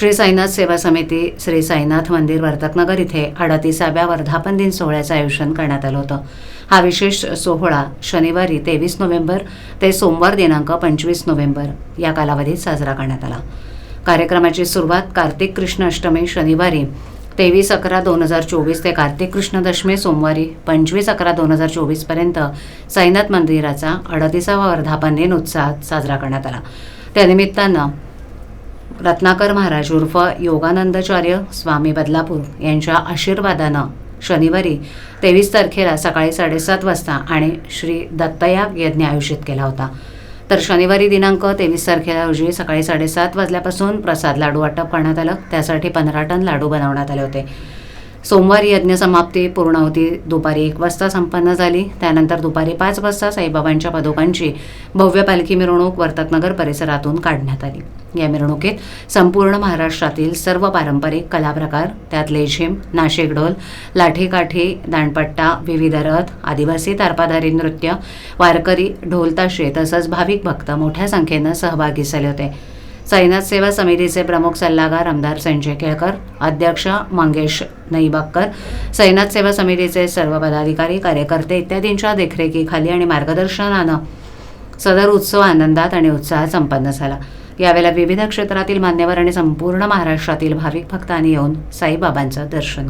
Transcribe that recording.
श्री साईनाथ सेवा समिती श्री साईनाथ मंदिर वर्तकनगर इथे अडतीसाव्या वर्धापन दिन सोहळ्याचं आयोजन करण्यात आलं होतं. हा विशेष सोहळा शनिवारी तेवीस नोव्हेंबर ते सोमवार दिनांक पंचवीस नोव्हेंबर या कालावधीत साजरा करण्यात आला. कार्यक्रमाची सुरुवात कार्तिक कृष्ण अष्टमी शनिवारी तेवीस अकरा दोन हजार चोवीस ते कार्तिक कृष्ण दशमी सोमवारी पंचवीस अकरा दोन हजार चोवीसपर्यंत साईनाथ मंदिराचा अडतीसावा वर्धापन दिन उत्साहात साजरा करण्यात आला. त्यानिमित्तानं रत्नाकर महाराज उर्फ योगानंदाचार्य स्वामी बदलापूर यांच्या आशीर्वादानं शनिवारी तेवीस तारखेला सकाळी साडेसात वाजता आणि श्री दत्तयाग यज्ञ आयोजित केला होता. तर शनिवारी दिनांक तेवीस तारखेला रोजी सकाळी साडेसात वाजल्यापासून प्रसाद लाडू वाटप करण्यात आलं. त्यासाठी पंधरा टन लाडू बनवण्यात आले होते. सोमवारी यज्ञ समाप्ती पूर्ण होती. दुपारी एक वाजता संपन्न झाली. त्यानंतर दुपारी पाच वाजता साईबाबांच्या पदोकांची भव्य पालखी मिरवणूक वर्तकनगर परिसरातून काढण्यात आली. या मिरवणुकीत संपूर्ण महाराष्ट्रातील सर्व पारंपरिक कलाप्रकार त्यात लेझिम नाशिक ढोल लाठीकाठी दांडपट्टा विविध रथ आदिवासी तारपाधारी नृत्य वारकरी ढोलताशे तसंच भाविक भक्त मोठ्या संख्येनं सहभागी झाले होते. साईनाथ सेवा समितीचे प्रमुख सल्लागार आमदार संजय केळकर अध्यक्ष मंगेश नईबाक्कर साईनाथ सेवा समितीचे सर्व पदाधिकारी कार्यकर्ते इत्यादींच्या देखरेखीखाली आणि मार्गदर्शनानं सदर उत्सव आनंदात आणि उत्साहात संपन्न झाला. यावेळेला विविध क्षेत्रातील मान्यवर आणि संपूर्ण महाराष्ट्रातील भाविक भक्तांनी येऊन साईबाबांचं दर्शन घेतलं.